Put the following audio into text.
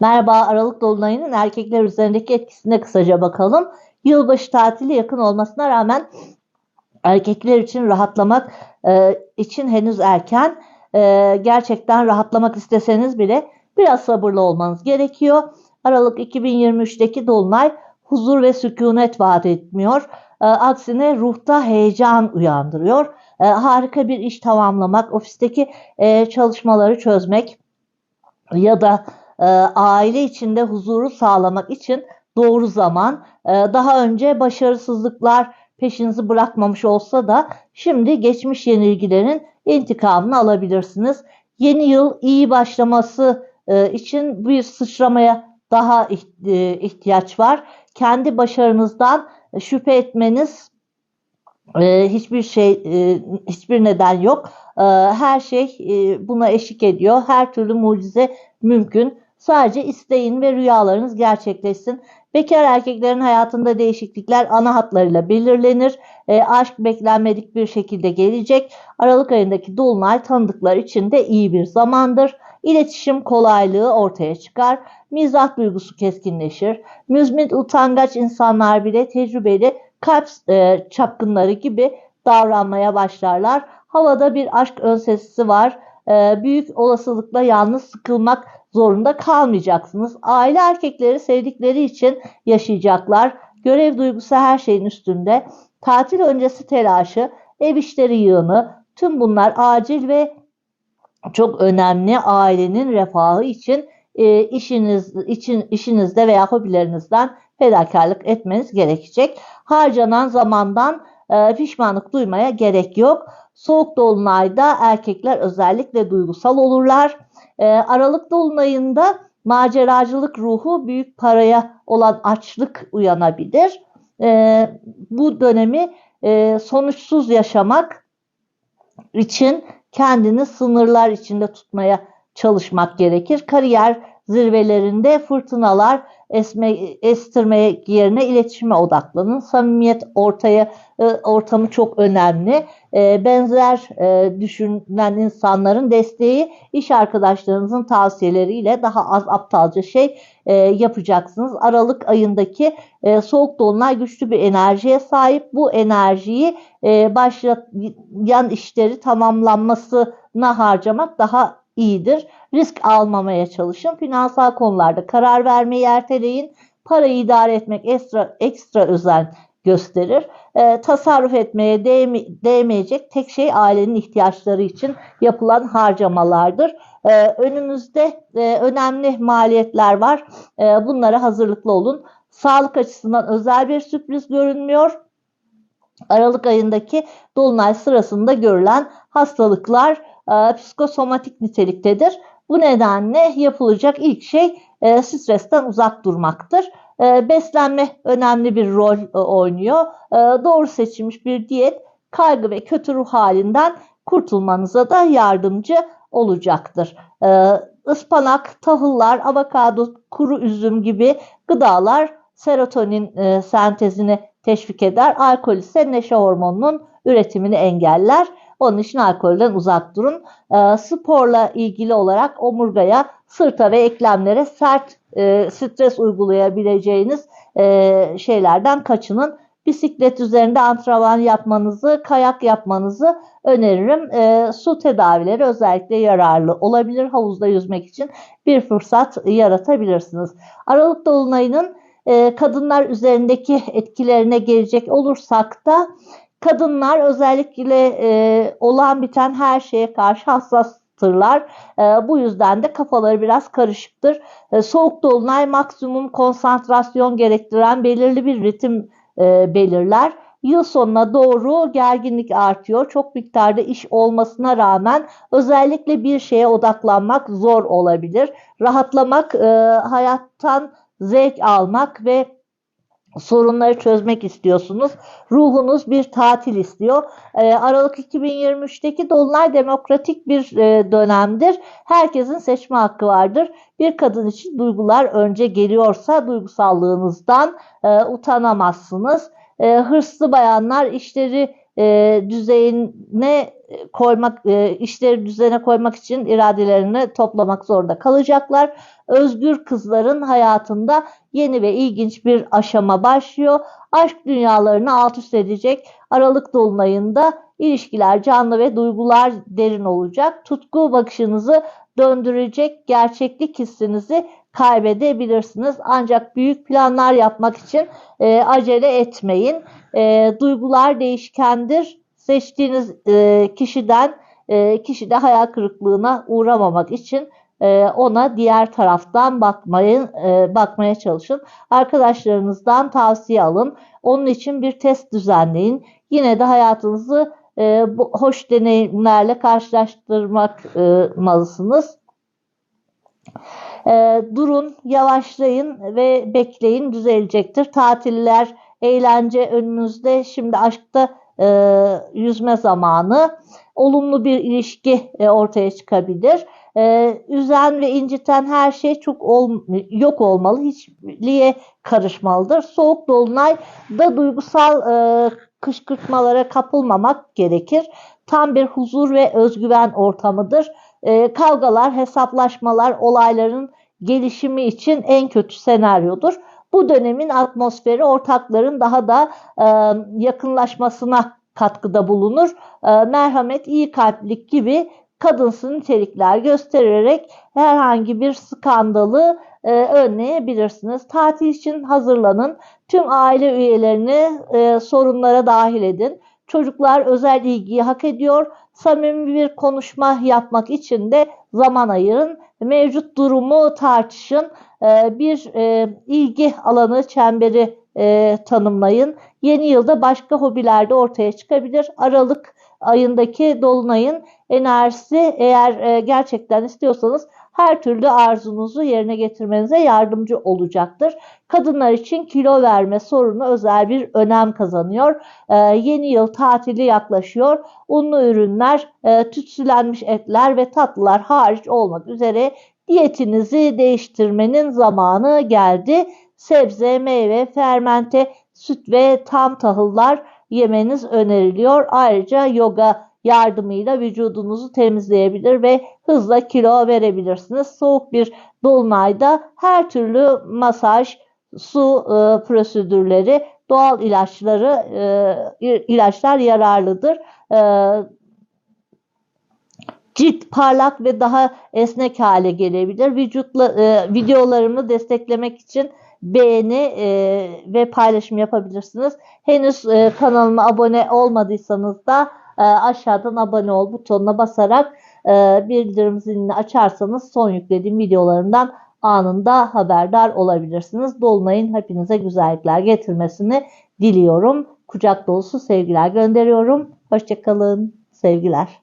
Merhaba Aralık Dolunay'ın erkekler üzerindeki etkisine kısaca bakalım. Yılbaşı tatili yakın olmasına rağmen erkekler için rahatlamak e, için henüz erken. E, gerçekten rahatlamak isteseniz bile biraz sabırlı olmanız gerekiyor. Aralık 2023'teki Dolunay huzur ve sükunet vaat etmiyor. E, aksine ruhta heyecan uyandırıyor. E, harika bir iş tamamlamak, ofisteki e, çalışmaları çözmek ya da e, aile içinde huzuru sağlamak için doğru zaman. E, daha önce başarısızlıklar peşinizi bırakmamış olsa da şimdi geçmiş yenilgilerin intikamını alabilirsiniz. Yeni yıl iyi başlaması e, için bir sıçramaya daha iht- ihtiyaç var. Kendi başarınızdan şüphe etmeniz hiçbir şey, hiçbir neden yok. Her şey buna eşlik ediyor. Her türlü mucize mümkün. Sadece isteyin ve rüyalarınız gerçekleşsin. Bekar erkeklerin hayatında değişiklikler ana hatlarıyla belirlenir. E, aşk beklenmedik bir şekilde gelecek. Aralık ayındaki dolunay tanıdıklar için de iyi bir zamandır. İletişim kolaylığı ortaya çıkar. Mizah duygusu keskinleşir. Müzmin utangaç insanlar bile tecrübeli kalp e, çapkınları gibi davranmaya başlarlar. Havada bir aşk ön sesi var. E, büyük olasılıkla yalnız sıkılmak zorunda kalmayacaksınız. Aile erkekleri sevdikleri için yaşayacaklar. Görev duygusu her şeyin üstünde. Tatil öncesi telaşı, ev işleri yığını, tüm bunlar acil ve çok önemli ailenin refahı için e, işiniz için işinizde veya hobilerinizden fedakarlık etmeniz gerekecek. Harcanan zamandan e, pişmanlık duymaya gerek yok. Soğuk dolunayda erkekler özellikle duygusal olurlar. E, Aralık dolunayında maceracılık ruhu büyük paraya olan açlık uyanabilir. E, bu dönemi e, sonuçsuz yaşamak için kendini sınırlar içinde tutmaya çalışmak gerekir. Kariyer zirvelerinde fırtınalar esme, estirmeye yerine iletişime odaklanın. Samimiyet ortaya e, ortamı çok önemli. E, benzer e, düşünen insanların desteği iş arkadaşlarınızın tavsiyeleriyle daha az aptalca şey yapacaksınız. Aralık ayındaki soğuk dolunay güçlü bir enerjiye sahip. Bu enerjiyi e, başlayan işleri tamamlanmasına harcamak daha iyidir. Risk almamaya çalışın. Finansal konularda karar vermeyi erteleyin. Parayı idare etmek ekstra ekstra özen gösterir. E, tasarruf etmeye değme, değmeyecek tek şey ailenin ihtiyaçları için yapılan harcamalardır. E, önümüzde e, önemli maliyetler var. E, bunlara hazırlıklı olun. Sağlık açısından özel bir sürpriz görünmüyor. Aralık ayındaki dolunay sırasında görülen hastalıklar e, psikosomatik niteliktedir. Bu nedenle yapılacak ilk şey e, stresten uzak durmaktır. E, beslenme önemli bir rol e, oynuyor. E, doğru seçilmiş bir diyet kaygı ve kötü ruh halinden kurtulmanıza da yardımcı olacaktır. E, ıspanak, tahıllar, avokado, kuru üzüm gibi gıdalar serotonin e, sentezini teşvik eder. Alkol ise neşe hormonunun üretimini engeller. Onun için alkolden uzak durun. E, sporla ilgili olarak omurgaya, sırta ve eklemlere sert e, stres uygulayabileceğiniz e, şeylerden kaçının. Bisiklet üzerinde antrenman yapmanızı, kayak yapmanızı öneririm. E, su tedavileri özellikle yararlı olabilir. Havuzda yüzmek için bir fırsat yaratabilirsiniz. Aralık Dolunay'ın e, kadınlar üzerindeki etkilerine gelecek olursak da kadınlar özellikle e, olan biten her şeye karşı hassastırlar. E, bu yüzden de kafaları biraz karışıktır. E, soğuk dolunay maksimum konsantrasyon gerektiren belirli bir ritim e, belirler. Yıl sonuna doğru gerginlik artıyor. Çok miktarda iş olmasına rağmen özellikle bir şeye odaklanmak zor olabilir. Rahatlamak, e, hayattan zevk almak ve sorunları çözmek istiyorsunuz. Ruhunuz bir tatil istiyor. Ee, Aralık 2023'teki Dolunay demokratik bir e, dönemdir. Herkesin seçme hakkı vardır. Bir kadın için duygular önce geliyorsa duygusallığınızdan e, utanamazsınız. E, hırslı bayanlar işleri e, düzeyine koymak, e, işleri düzene koymak için iradelerini toplamak zorunda kalacaklar. Özgür kızların hayatında yeni ve ilginç bir aşama başlıyor. Aşk dünyalarını alt üst edecek Aralık Dolunay'ında ilişkiler canlı ve duygular derin olacak. Tutku bakışınızı döndürecek gerçeklik hissinizi kaybedebilirsiniz. Ancak büyük planlar yapmak için e, acele etmeyin. E, duygular değişkendir. Seçtiğiniz e, kişiden e, kişide hayal kırıklığına uğramamak için e, ona diğer taraftan bakmayın, e, bakmaya çalışın. Arkadaşlarınızdan tavsiye alın. Onun için bir test düzenleyin. Yine de hayatınızı e, bu hoş deneyimlerle karşılaştırmalısınız. E, durun, yavaşlayın ve bekleyin düzelecektir. Tatiller, eğlence önünüzde. Şimdi aşkta e, yüzme zamanı. Olumlu bir ilişki e, ortaya çıkabilir. E, üzen ve inciten her şey çok ol, yok olmalı. Hiçliğe karışmalıdır. Soğuk dolunay da duygusal e, kışkırtmalara kapılmamak gerekir. Tam bir huzur ve özgüven ortamıdır. E, kavgalar, hesaplaşmalar, olayların gelişimi için en kötü senaryodur. Bu dönemin atmosferi ortakların daha da e, yakınlaşmasına katkıda bulunur. E, merhamet, iyi kalplik gibi kadınsı nitelikler göstererek herhangi bir skandalı e, önleyebilirsiniz. Tatil için hazırlanın. Tüm aile üyelerini e, sorunlara dahil edin. Çocuklar özel ilgiyi hak ediyor. Samimi bir konuşma yapmak için de zaman ayırın. Mevcut durumu tartışın. E, bir e, ilgi alanı çemberi e, tanımlayın. Yeni yılda başka hobiler de ortaya çıkabilir. Aralık ayındaki dolunayın enerjisi eğer e, gerçekten istiyorsanız her türlü arzunuzu yerine getirmenize yardımcı olacaktır. Kadınlar için kilo verme sorunu özel bir önem kazanıyor. Ee, yeni yıl tatili yaklaşıyor. Unlu ürünler, e, tütsülenmiş etler ve tatlılar hariç olmak üzere diyetinizi değiştirmenin zamanı geldi. Sebze, meyve, fermente, süt ve tam tahıllar yemeniz öneriliyor. Ayrıca yoga yardımıyla vücudunuzu temizleyebilir ve hızla kilo verebilirsiniz. Soğuk bir dolunayda her türlü masaj, su e, prosedürleri, doğal ilaçları e, ilaçlar yararlıdır. E, cilt parlak ve daha esnek hale gelebilir. Vücutla e, videolarımı desteklemek için beğeni e, ve paylaşım yapabilirsiniz. Henüz e, kanalıma abone olmadıysanız da e, aşağıdan abone ol butonuna basarak e, bildirim zilini açarsanız son yüklediğim videolarımdan anında haberdar olabilirsiniz. Dolunay'ın hepinize güzellikler getirmesini diliyorum. Kucak dolusu sevgiler gönderiyorum. Hoşçakalın. Sevgiler.